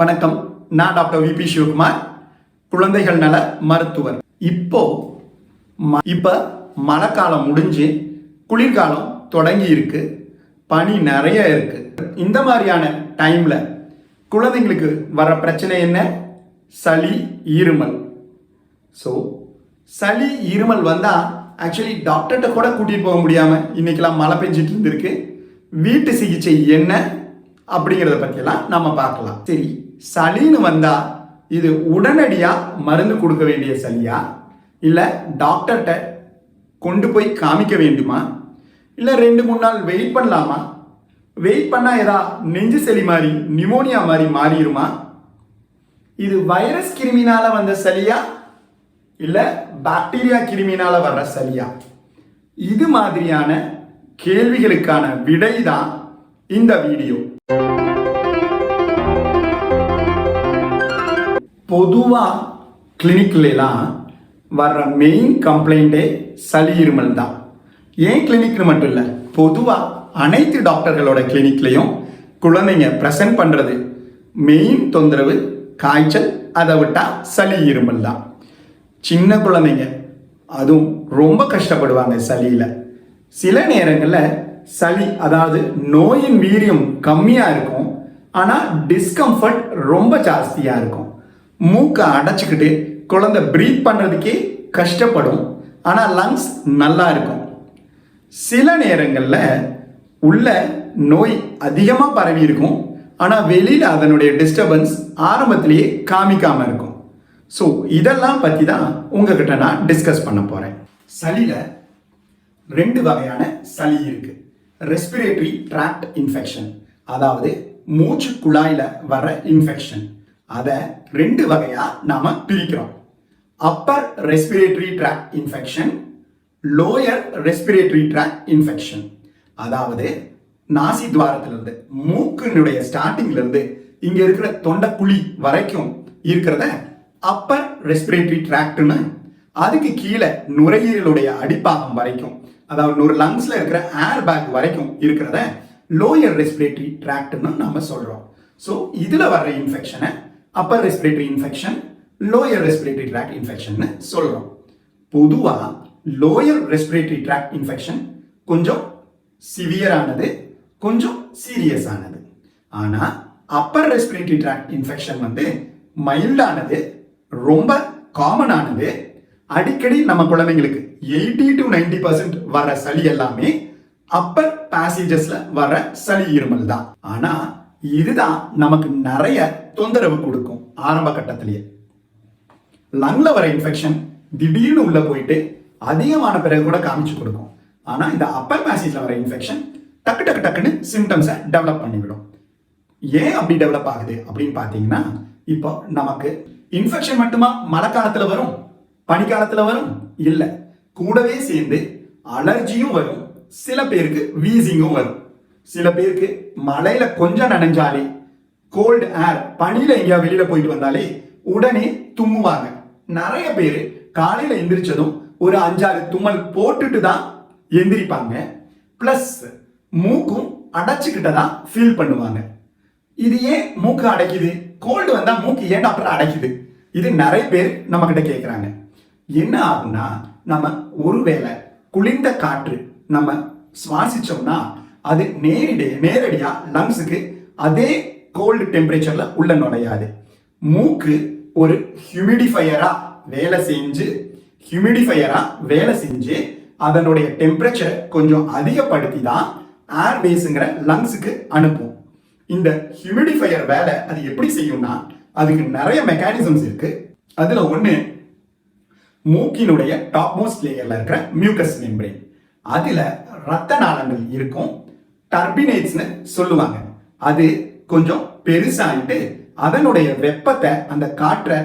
வணக்கம். நான் doctor VP Sivakumar குழந்தைகள் நல மருத்துவர். இப்போ இப்போ மழைக்காலம் முடிஞ்சு குளிர்காலம் தொடங்கி இருக்கு. பனி நிறைய இருக்கு. இந்த மாதிரியான டைம்ல குழந்தைங்களுக்கு வர பிரச்சனை என்ன? சளி இருமல். ஸோ சளி இருமல் வந்தால் ஆக்சுவலி டாக்டர்கிட்ட கூட கூட்டிகிட்டு போக முடியாமல் இன்றைக்கெல்லாம் மழை பெஞ்சிட்டு இருந்திருக்கு. வீட்டு சிகிச்சை என்ன அப்படிங்கிறத பற்றியெல்லாம் நம்ம பார்க்கலாம். சரி சளின்னு வந்தால் இது உடனடியாக மருந்து கொடுக்க வேண்டிய சளியா? இல்லை டாக்டர்கிட்ட கொண்டு போய் காமிக்க வேண்டுமா? இல்லை ரெண்டு மூணு நாள் வெயிட் பண்ணலாமா? வெயிட் பண்ணால் ஏதா நெஞ்சு சளி மாதிரி நிமோனியா மாதிரி மாறிடுமா? இது வைரஸ் கிருமினால வந்த சளியா? இல்ல பாக்டீரியா கிருமினால வர்ற சளியா? இது மாதிரியான கேள்விகளுக்கான விடை தான் இந்த வீடியோ. பொதுவாக கிளினிக்லாம் வர்ற மெயின் கம்ப்ளைண்டே சளி இருமல் தான். ஏன் கிளினிக்னு மட்டும் இல்லை பொதுவாக அனைத்து டாக்டர்களோட கிளினிக்லேயும் குழந்தைங்க ப்ரெசன்ட் பண்ணுறது மெயின் தொந்தரவு காய்ச்சல் அதை விட்டால் சளி இருமல் தான். சின்ன குழந்தைங்க அதுவும் ரொம்ப கஷ்டப்படுவாங்க சளியில். சில நேரங்களில் சளி அதாவது நோயின் வீரியம் கம்மியாக இருக்கும் ஆனால் டிஸ்கம்ஃபர்ட் ரொம்ப ஜாஸ்தியாக இருக்கும். மூக்கை அடைச்சிக்கிட்டு குழந்தை ப்ரீத் பண்ணுறதுக்கே கஷ்டப்படும். ஆனால் லங்ஸ் நல்லா இருக்கும். சில நேரங்களில் உள்ள நோய் அதிகமாக பரவி இருக்கும். ஆனால் வெளியில் அதனுடைய டிஸ்டர்பன்ஸ் ஆரம்பத்திலேயே காமிக்காமல் இருக்கும். ஸோ இதெல்லாம் பற்றி தான் உங்ககிட்ட நான் டிஸ்கஸ் பண்ண போகிறேன் சளியில் ரெண்டு வகையான சளி இருக்குது ரெஸ்பிரேட்டரி ட்ராக்ட் இன்ஃபெக்ஷன் அதாவது மூச்சு குழாயில் வர இன்ஃபெக்ஷன் அதை ரெண்டு வகையா நாம பிரிக்கிறோம். Upper respiratory tract infection lower respiratory tract infection அதாவது நாசி துவாரத்திலிருந்து மூக்கினுடைய ஸ்டார்டிங்ல இருந்து இங்க இருக்கிற தொண்டைக்குழி வரைக்கும் இருக்கிறத அப்பர் ரெஸ்பிரேட்டரி ட்ராக்ட்னு அதுக்கு கீழே நுரையீரலுடைய அடிப்பாகம் வரைக்கும் அதாவது ஒரு லங்ஸ்ல இருக்கிற ஏர் பேக் வரைக்கும் இருக்கிறத லோயர் ரெஸ்பிரேட்டரி ட்ராக்ட்னு நம்ம சொல்றோம். ஸோ இதுல வர்ற இன்ஃபெக்ஷனை upper respiratory infection lower respiratory tract infection சொல்கிறோம் பொதுவாக லோயர் ரெஸ்பிரேட்டரி ட்ராக்ட் இன்ஃபெக்ஷன் கொஞ்சம் சிவியரானது கொஞ்சம் சீரியஸ் ஆனது. ஆனால் அப்பர் ரெஸ்பிரேட்டரி ட்ராக்ட் இன்ஃபெக்ஷன் வந்து மைல்டானது ரொம்ப காமன் ஆனது அடிக்கடி நம்ம குழந்தைங்களுக்கு எயிட்டி டு நைன்டி பர்சன்ட் வர சளி எல்லாமே அப்பர் பேசேஜஸ்ல வர சளி இருமல் தான். ஆனா இதுதான் நமக்கு நிறைய தொந்தரவு கொடுக்கும் ஆரம்ப கட்டத்திலேயே. லங்ல வர இன்ஃபெக்ஷன் திடீர்னு உள்ளே போயிட்டு அதிகமான பிறகு கூட காமிச்சு கொடுக்கும். ஆனால் இந்த அப்பர் பேசேஜ்ல வர இன்ஃபெக்ஷன் டக்கு டக்கு டக்குன்னு சிம்டம்ஸை டெவலப் பண்ணிவிடும். ஏன் அப்படி டெவலப் ஆகுது அப்படின்னு பார்த்தீங்கன்னா இப்போ நமக்கு இன்ஃபெக்ஷன் மட்டுமா மழை காலத்தில் வரும் பனிக்காலத்தில் வரும்? இல்லை. கூடவே சேர்ந்து அலர்ஜியும் வரும். சில பேருக்கு வீசிங்கும் வரும். சில பேருக்கு மழையில கொஞ்சம் நனைஞ்சாலே கோல்டு ஏர் பனியில் எங்கேயா வெளியில் போயிட்டு வந்தாலே உடனே தும்முவாங்க. நிறைய பேர் காலையில் எந்திரிச்சதும் ஒரு அஞ்சாறு தும்மல் போட்டுட்டு தான் எந்திரிப்பாங்க. ப்ளஸ் மூக்கும் அடைச்சுக்கிட்டதா ஃபீல் பண்ணுவாங்க. இது ஏன் மூக்கு அடைக்குது? கோல்டு வந்தால் மூக்கு ஏன் டாக்டர் அடைக்குது? இது நிறைய பேர் நம்ம கிட்ட கேட்குறாங்க என்ன ஆகும்னா நம்ம ஒருவேளை குளிர்ந்த காற்று நம்ம சுவாசிச்சோம்னா அது நேரடி நேரடியாக லங்ஸுக்கு அதே கோல்டு டெம்பரேச்சரில் உள்ள நுழையாது. மூக்கு ஒரு ஹியூமிடிஃபையராக வேலை செஞ்சு ஹியூமிடிஃபையராக வேலை செஞ்சு அதனுடைய டெம்பரேச்சர் கொஞ்சம் அதிகப்படுத்தி தான் ஏர் பேஸுங்கிற லங்ஸுக்கு அனுப்பும். இந்த ஹியூமிடிஃபையர் வேலை அது எப்படி செய்யும்னா அதுக்கு நிறைய மெக்கானிசம்ஸ் இருக்கு. அதில் ஒன்று மூக்கினுடைய டாப் மோஸ்ட் லேயரில் இருக்கிற மியூக்கஸ் மெம்பரேன் அதில் ரத்த நாளங்கள் இருக்கும். டர்பினேட்ஸ்னு சொல்லுவாங்க. அது கொஞ்சம் பெருசாயிட்டு அதனுடைய வெப்பத்தை அந்த காற்றை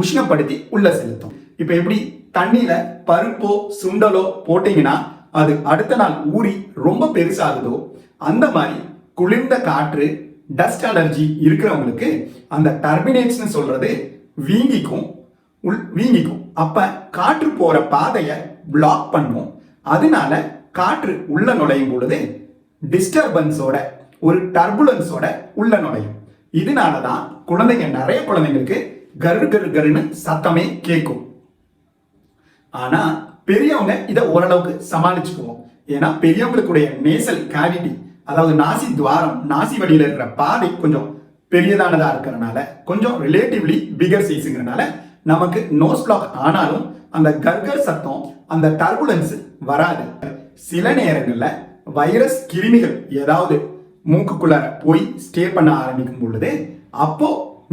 உஷ்ணப்படுத்தி உள்ள செலுத்தும். இப்ப எப்படி தண்ணியில பருப்போ சுண்டலோ போட்டீங்கன்னா அது அடுத்த நாள் ஊறி ரொம்ப பெருசாகுதோ அந்த மாதிரி குளிர்ந்த காற்று டஸ்ட் அலர்ஜி இருக்கிறவங்களுக்கு அந்த டர்மினேட்ஸ்னு சொல்றது வீங்கிக்கும் உள் வீங்கிக்கும். அப்ப காற்று போற பாதையை பிளாக் பண்ணும். அதனால காற்று உள்ள நுழையும் பொழுது டிஸ்டர்பன்ஸோட ஒரு டர்புலன்ஸோட உள்ள நுழையும். இதனால தான் குழந்தைங்க நிறைய குழந்தைங்களுக்கு கரு கரு கருன்னு சத்தமே கேட்கும். ஆனா பெரியவங்க இதை ஓரளவுக்கு சமாளிச்சுக்குவோம். ஏன்னா பெரியவங்களுக்குடைய நேசல் கேவிட்டி அதாவது நாசி துவாரம் நாசி வழியில் இருக்கிற பாதை கொஞ்சம் பெரியதானதா இருக்கிறனால கொஞ்சம் ரிலேட்டிவ்லி பிகர் சைஸுங்கிறனால நமக்கு நோஸ் பிளாக் ஆனாலும் அந்த கர்கர் சத்தம் அந்த டர்புலன்ஸ் வராது. சில நேரங்களில் வைரஸ் கிருமிகள் ஏதாவது மூக்குக்குள்ளார போய் ஸ்டே பண்ண ஆரம்பிக்கும் பொழுது அப்போ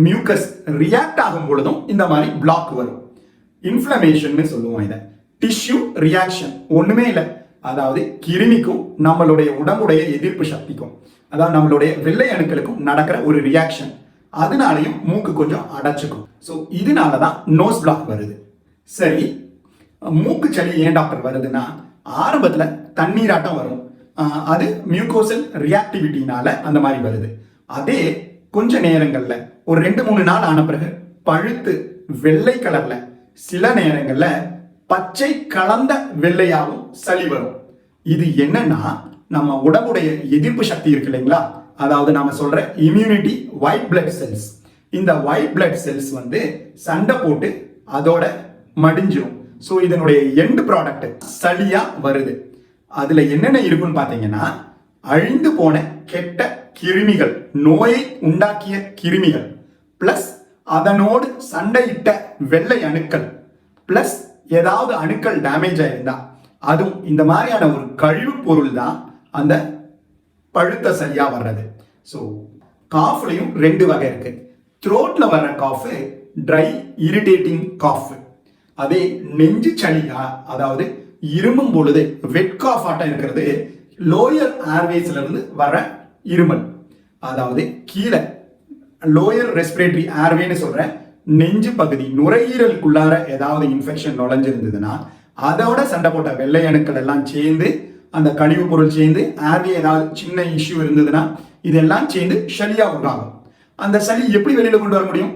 மியூக்கஸ் ரியாக்ட் ஆகும் பொழுதும் இந்த மாதிரி பிளாக் வரும். இன்ஃப்ளமேஷன் சொல்லுவோம் இதை. டிஷ்யூ ரியாக்ஷன் ஒண்ணுமே இல்லை. அதாவது கிருமிக்கும் நம்மளுடைய உடம்புடைய எதிர்ப்பு சக்திக்கும் அதாவது நம்மளுடைய வெள்ளை அணுக்களுக்கும் நடக்கிற ஒரு ரியாக்ஷன் அதனாலையும் மூக்கு கொஞ்சம் அடைச்சிக்கும். ஸோ இதனால தான் நோஸ் பிளாக் வருது. சரி மூக்கு சளி ஏன் டாக்டர் வருதுன்னா ஆரம்பத்தில் தண்ணீராட்டம் வரும். அது மியூகோசல் ரியாக்டிவிட்டினால அந்த மாதிரி வருது. அதே கொஞ்ச நேரங்களில் ஒரு ரெண்டு மூணு நாள் ஆன பிறகு பழுத்து வெள்ளை கலர்ல சில நேரங்களில் பச்சை கலந்த வெள்ளையாகவும் சளி வரும். இது என்னன்னா நம்ம உடம்புடைய எதிர்ப்பு சக்தி இருக்கு இல்லைங்களா? அதாவது நாம சொல்ற இம்யூனிட்டி ஒயிட் பிளட் செல்ஸ் இந்த ஒயிட் பிளட் செல்ஸ் வந்து சண்டை போட்டு அதோட மடிஞ்சிரும். ஸோ இதனுடைய எண்ட் ப்ராடக்ட் சளியா வருது. அதில் என்னென்ன இருக்குன்னு பார்த்தீங்கன்னா அழிந்து போன கெட்ட கிருமிகள் நோயை உண்டாக்கிய கிருமிகள் பிளஸ் அதனோடு சண்டையிட்ட வெள்ளை அணுக்கள் பிளஸ் ஏதாவது அணுக்கள் டேமேஜ் ஆயிருந்தா அதுவும் இந்த மாதிரியான ஒரு கழிவு பொருள் தான் அந்த பழுத்த சரியாக வர்றது. ஸோ காஃப்லையும் ரெண்டு வகை இருக்கு. த்ரோட்ல வர்ற காஃப் ட்ரை இரிட்டேட்டிங் காஃப் அதே நெஞ்சு சளியா அதாவது இருமும் பொழுது வெட் ஆட்டம் இருக்கிறது. லோயர் ஏர்வேஸ்ல இருந்து வர இருமல். அதாவது கீழே லோயர் ரெஸ்பிரேட்டரி ஏர்வேன்னு சொல்ற நெஞ்சு பகுதி நுரையீரலுக்குள்ளார ஏதாவது இன்ஃபெக்ஷன் நுழைஞ்சிருந்ததுன்னா அதோட சண்டை போட்ட வெள்ளை அணுக்கள் எல்லாம் சேர்ந்து அந்த கழிவு பொருள் சேர்ந்து ஏர்வே ஏதாவது சின்ன இஷ்யூ இருந்ததுன்னா இதெல்லாம் சேர்ந்து சளியா உண்டாகும். அந்த சளி எப்படி வெளியில கொண்டு வர முடியும்?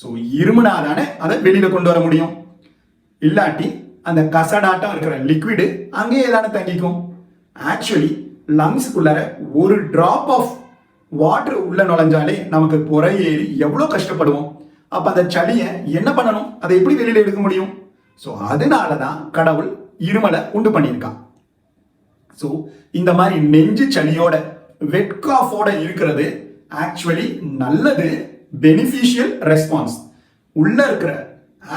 ஸோ இருமுனா தானே அதை வெளியில கொண்டு வர முடியும். இல்லாட்டி அந்த கசடாட்டம் இருக்கிற லிக்விடு அங்கேயே தானே தங்கிக்கும். ஆக்சுவலி லங்ஸுக்குள்ளார ஒரு ட்ராப் ஆஃப் வாட்டர் உள்ள நுழைஞ்சாலே நமக்கு புறை ஏறி எவ்வளோ கஷ்டப்படுவோம். அப்போ அந்த சளியை என்ன பண்ணணும்? அதை எப்படி வெளியில் எடுக்க முடியும்? ஸோ அதனால தான் கடவுள் இருமலை உண்டு பண்ணியிருக்கான். ஸோ இந்த மாதிரி நெஞ்சு சளியோட வெட்காஃபோட இருக்கிறது ஆக்சுவலி நல்லது பெனிஃபிஷியல் ரெஸ்பான்ஸ் உள்ள இருக்கிற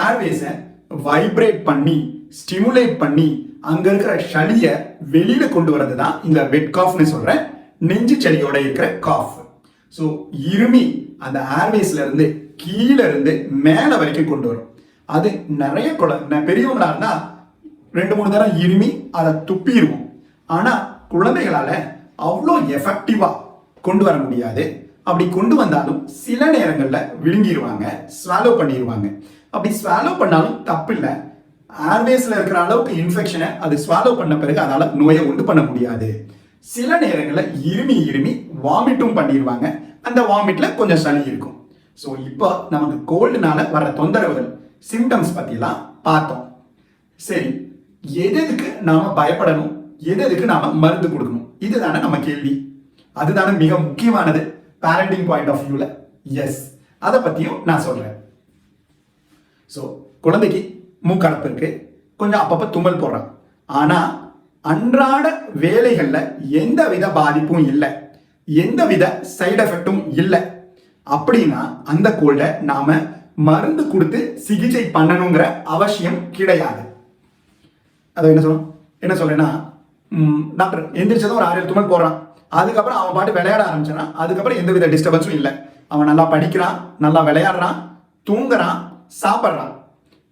ஏர்வேஸை வைப்ரேட் பண்ணி ஸ்டிமுலேட் பண்ணி அங்க இருக்கிற சளியை வெளியில கொண்டு வரது தான் இந்த வெட் காஃப்னு சொல்றேன். நெஞ்சு சளியோட இருக்கிற காஃப் ஸோ இருமி அந்த ஏர்வேஸ்ல இருந்து கீழே இருந்து மேலே வரைக்கும் கொண்டு வரும். அது நிறைய குழந்தை பெரியவங்களா இருந்தா ரெண்டு மூணு தடவை இருமி அதை துப்பிடுவோம். ஆனா குழந்தைகளால அவ்வளோ எஃபெக்டிவா கொண்டு வர முடியாது. அப்படி கொண்டு வந்தாலும் சில நேரங்களில் விழுங்கிடுவாங்க ஸ்வாலோ பண்ணிடுவாங்க அப்படி ஸ்வாலோ பண்ணாலும் தப்பு இல்லை ஆர்வேஸில் இருக்கிற அளவுக்கு இன்ஃபெக்ஷனை அது ஸ்வாலோ பண்ண பிறகு அதால் நோயை உண்டு பண்ண முடியாது. சில நேரங்களில் இருமி இருமி வாமிட்டும் பண்ணிடுவாங்க அந்த வாமிட்டில் கொஞ்சம் சளி இருக்கும். ஸோ இப்போ நமக்கு கோல்டுனால வர தொந்தரவுகள் சிம்டம்ஸ் பற்றிலாம் பார்த்தோம். சரி எதுக்கு நாம் பயப்படணும்? எதுக்கு நாம் மருந்து கொடுக்கணும்? இதுதானே நம்ம கேள்வி. அதுதானே மிக முக்கியமானது. பேரண்டிங் பாயிண்ட் ஆஃப் வியூவில் எஸ் அதை பற்றியும் நான் சொல்கிறேன் ஸோ குழந்தைக்கு மூக்கடப்பு இருக்கு கொஞ்சம் அப்பப்போ தும்மல் போடுறான் ஆனா அன்றாட வேலைகளில் எந்த வித பாதிப்பும் இல்லை. எந்த வித சைடு எஃபெக்டும் இல்லை. அப்படின்னா அந்த கோல்டை நாம மருந்து கொடுத்து சிகிச்சை பண்ணணுங்கிற அவசியம் கிடையாது. அதை என்ன சொல்லும் என்ன சொல்றேன்னா டாக்டர் எந்திரிச்சதும் ஒரு ஆறு தும்மல் போடுறான். அதுக்கப்புறம் அவன் பாட்டு விளையாட ஆரம்பிச்சான் அதுக்கப்புறம் எந்த வித டிஸ்டர்பன்ஸும் இல்லை. அவன் நல்லா படிக்கிறான் நல்லா விளையாடுறான் தூங்குறான் சாப்பிட்றான்.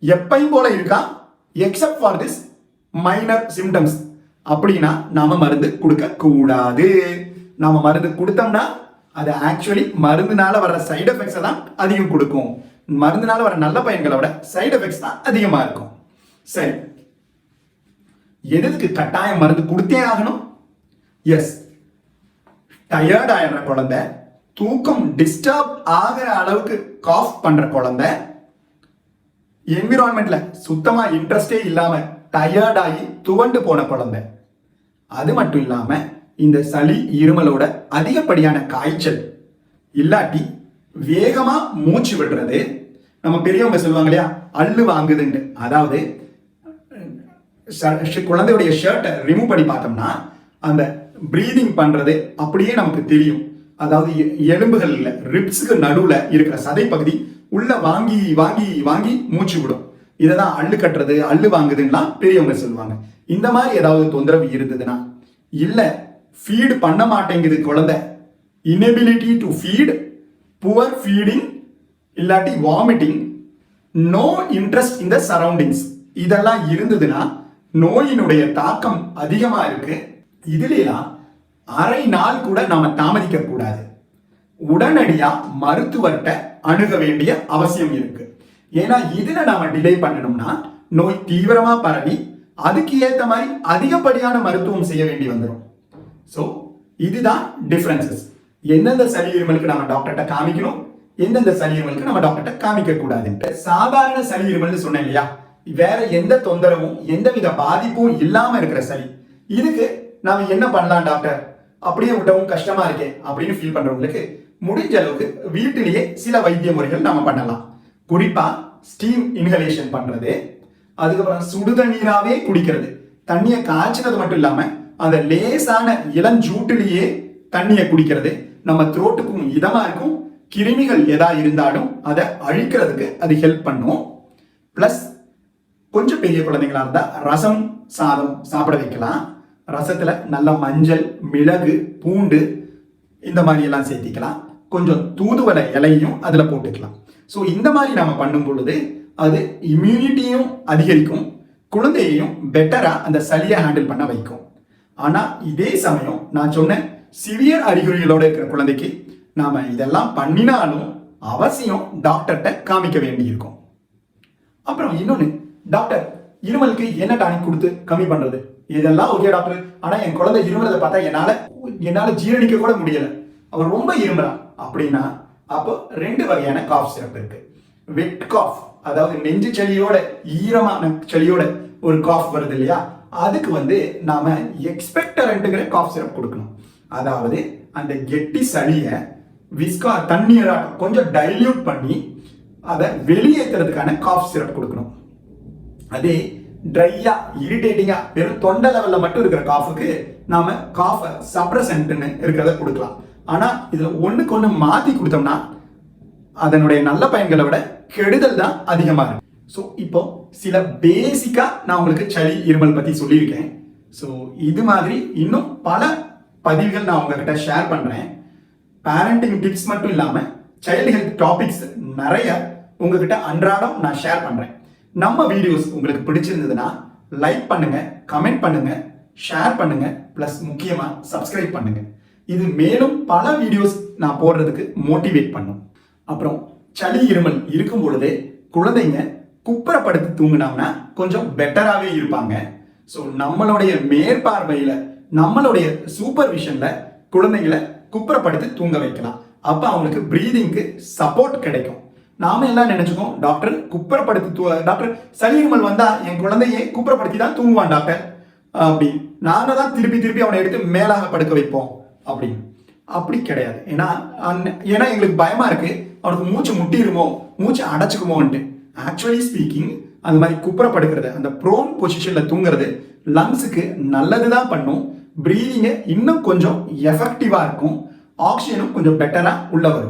எப்பையும் போல இருக்கான் except for this minor symptoms அப்படின்னா நாம மருந்து கொடுக்க கூடாது நாம மருந்து கொடுத்தோம்னா அது ஆக்சுவலி மருந்துனால வர சைடு எஃபெக்ட்ஸை தான் அதிகம் கொடுக்கும். மருந்துனால வர நல்ல பயன்களை விட சைடு எஃபெக்ட்ஸ் தான் அதிகமா இருக்கும். சரி. எதுக்கு கட்டாயம் மருந்து கொடுத்தே ஆகணும்? எஸ் டயர்ட் ஆயிடுற குழந்தை தூக்கம் டிஸ்டர்ப் ஆகிற அளவுக்கு காஃப் பண்ற குழந்தை என்விரான்மெண்ட்ல சுத்தமா இன்ட்ரெஸ்டே இல்லாம டயர்டாகி துவண்டு போன குழந்தை. அது மட்டும் இல்லாம இந்த சளி இருமலோட அதிகப்படியான காய்ச்சல். இல்லாட்டி வேகமா மூச்சு விடுறது. நம்ம பெரியவங்க சொல்லுவாங்க இல்லையா அள்ளு வாங்குதுன்ட்டு அதாவது குழந்தையுடைய ஷர்ட்டை ரிமூவ் பண்ணி பார்த்தோம்னா அந்த ப்ரீதிங் பண்றது அப்படியே நமக்கு தெரியும். அதாவது எ- எலும்புகள்ல ரிப்ஸுக்கு நடுவில் இருக்கிற சதை பகுதி உள்ள வாங்கி வாங்கி வாங்கி மூச்சு விடும். இதை தான் அள்ளு கட்டுறது அள்ளு வாங்குதுன்னா பெரியவங்க சொல்லுவாங்க. இந்த மாதிரி ஏதாவது தொந்தரவு இருந்ததுன்னா இல்லை ஃபீடு பண்ண மாட்டேங்குது குழந்தை. Inability to feed poor feeding இல்லாட்டி vomiting no interest in the surroundings இதெல்லாம் இருந்ததுன்னா நோயினுடைய தாக்கம் அதிகமாக இருக்கு. இதுலாம் அரை நாள் கூட நாம தாமதிக்க கூடாது உடனடியாக மருத்துவர்கிட்ட அணுக வேண்டிய அவசியம் இருக்கு. ஏன்னா இதுல நாம டிலே பண்ணணும்னா நோய் தீவிரமா பரவி அதுக்கு ஏற்ற மாதிரி அதிகப்படியான மருத்துவம் செய்ய வேண்டி வந்துடும் ஸோ இதுதான் டிஃப்ரென்சஸ் எந்தெந்த சளி இருமலுக்கு நம்ம டாக்டர்கிட்ட காமிக்கணும்? எந்தெந்த சளி இருமலுக்கு நம்ம டாக்டர்கிட்ட காமிக்க கூடாதுன்ட்டு சாதாரண சளி இருமல்னு சொன்னேன் இல்லையா? வேற எந்த தொந்தரவும் எந்தவித பாதிப்பும் இல்லாம இருக்கிற சளி. இதுக்கு நாம என்ன பண்ணலாம் டாக்டர் அப்படியே விட்டவும் கஷ்டமா இருக்கே அப்படின்னு ஃபீல் பண்றவங்களுக்கு முடிஞ்ச அளவுக்கு வீட்டிலேயே சில வைத்திய முறைகள் நம்ம பண்ணலாம். குறிப்பாக ஸ்டீம் இன்ஹலேஷன் பண்ணுறது அதுக்கப்புறம் சுடுதண்ணீராவே குடிக்கிறது. தண்ணியை காய்ச்சினது மட்டும் இல்லாமல் அந்த லேசான இளஞ்சூட்டிலேயே தண்ணியை குடிக்கிறது. நம்ம த்ரோட்டுக்கும் இதமாக இருக்கும் கிருமிகள் எதா இருந்தாலும் அதை அழிக்கிறதுக்கு அது ஹெல்ப் பண்ணும். ப்ளஸ் கொஞ்சம் பெரிய குழந்தைங்களா இருந்தால் ரசம் சாதம் சாப்பிட வைக்கலாம். ரசத்தில் நல்ல மஞ்சள் மிளகு பூண்டு இந்த மாதிரி எல்லாம் சேர்த்திக்கலாம். கொஞ்சம் தூதுவளை இலையும் அதில் போட்டுக்கலாம். ஸோ இந்த மாதிரி நம்ம பண்ணும் பொழுது அது இம்யூனிட்டியும் அதிகரிக்கும் குழந்தையையும் பெட்டராக அந்த சளியை ஹேண்டில் பண்ண வைக்கும். ஆனால் இதே சமயம் நான் சொன்ன சிவியர் அறிகுறிகளோடு இருக்கிற குழந்தைக்கு நாம் இதெல்லாம் பண்ணினாலும் அவசியம் டாக்டர்கிட்ட காமிக்க வேண்டியிருக்கும். அப்புறம் இன்னொன்று டாக்டர் இருமலுக்கு என்ன டானிக் கொடுத்து கம்மி பண்ணுறது இதெல்லாம் ஓகே டாக்டர் ஆனால் என் குழந்தை இருமலதை பார்த்தா என்னால் என்னால் ஜீரணிக்க கூட முடியலை. அவர் ரொம்ப இருமலா? அப்படின்னா அப்போ ரெண்டு வகையான காஃப் சிரப் இருக்கு. வெட் காஃப் அதாவது நெஞ்சு செளியோட ஈரமான செளியோட ஒரு காஃப் வருது இல்லையா? அதுக்கு வந்து நாம எக்ஸ்பெக்டரண்ட்டுங்கிற காஃப் சிரப் கொடுக்கணும். அதாவது அந்த கெட்டி சளியை விஸ்கா தண்ணீராக கொஞ்சம் டைல்யூட் பண்ணி அதை வெளியேற்றுறதுக்கான காஃப் சிரப் கொடுக்கணும். அதே ட்ரையா இரிட்டேட்டிங்கா வெறும் தொண்டை லெவலில் மட்டும் இருக்கிற காஃபுக்கு நாம காஃபை சப்ரசன்ட்னு இருக்கிறத கொடுக்கலாம். ஆனால் இதில் ஒன்றுக்கு ஒன்று மாற்றி கொடுத்தோம்னா அதனுடைய நல்ல பயன்களை விட கெடுதல் தான் அதிகமாக இருக்கு. ஸோ இப்போ சில பேசிக்காக நான் உங்களுக்கு சளி இருமல் பற்றி சொல்லியிருக்கேன். ஸோ இது மாதிரி இன்னும் பல பதிவுகள் நான் உங்ககிட்ட ஷேர் பண்ணுறேன் பேரண்டிங் டிப்ஸ் மட்டும் இல்லாமல் சைல்டு ஹெல்த் டாபிக்ஸ் நிறைய உங்ககிட்ட அன்றாடம் நான் ஷேர் பண்ணுறேன் நம்ம வீடியோஸ் உங்களுக்கு பிடிச்சிருந்ததுன்னா லைக் பண்ணுங்கள் கமெண்ட் பண்ணுங்கள் ஷேர் பண்ணுங்கள் ப்ளஸ் முக்கியமாக சப்ஸ்கிரைப் பண்ணுங்கள் இது மேலும் பல வீடியோஸ் நான் போடுறதுக்கு மோட்டிவேட் பண்ணும். அப்புறம் சளி இருமல் இருக்கும் பொழுதே குழந்தைங்க குப்புறப்படுத்தி தூங்கினாங்கன்னா கொஞ்சம் பெட்டராகவே இருப்பாங்க. ஸோ நம்மளுடைய மேற்பார்வையில் நம்மளுடைய சூப்பர்விஷனில் குழந்தைங்களை குப்புறப்படுத்தி தூங்க வைக்கலாம். அப்போ அவங்களுக்கு ப்ரீதிங்க்கு சப்போர்ட் கிடைக்கும். நாம எல்லாம் நினைச்சுக்கோம் டாக்டர் குப்புறப்படுத்தி தூ டாக்டர் சளி இருமல் வந்தால் என் குழந்தையை குப்புறப்படுத்தி தான் தூங்குவான் டாக்டர். அப்படி நாங்க தான் திருப்பி திருப்பி அவனை எடுத்து மேலாக படுக்க வைப்போம். அப்படின்னு அப்படி கிடையாது. ஏன்னா அந் ஏன்னா எங்களுக்கு பயமா இருக்கு. அவனுக்கு மூச்சு முட்டிருமோ மூச்சு அடைச்சிக்குமோன்ட்டு. ஆக்சுவலி ஸ்பீக்கிங் அந்த மாதிரி குப்புறப்படுக்கிறது அந்த ப்ரோன் பொசிஷனில் தூங்குறது லங்ஸுக்கு நல்லது தான் பண்ணும். ப்ரீதிங்கை இன்னும் கொஞ்சம் எஃபெக்டிவாக இருக்கும். ஆக்சிஜனும் கொஞ்சம் பெட்டராக உள்ள வரும்.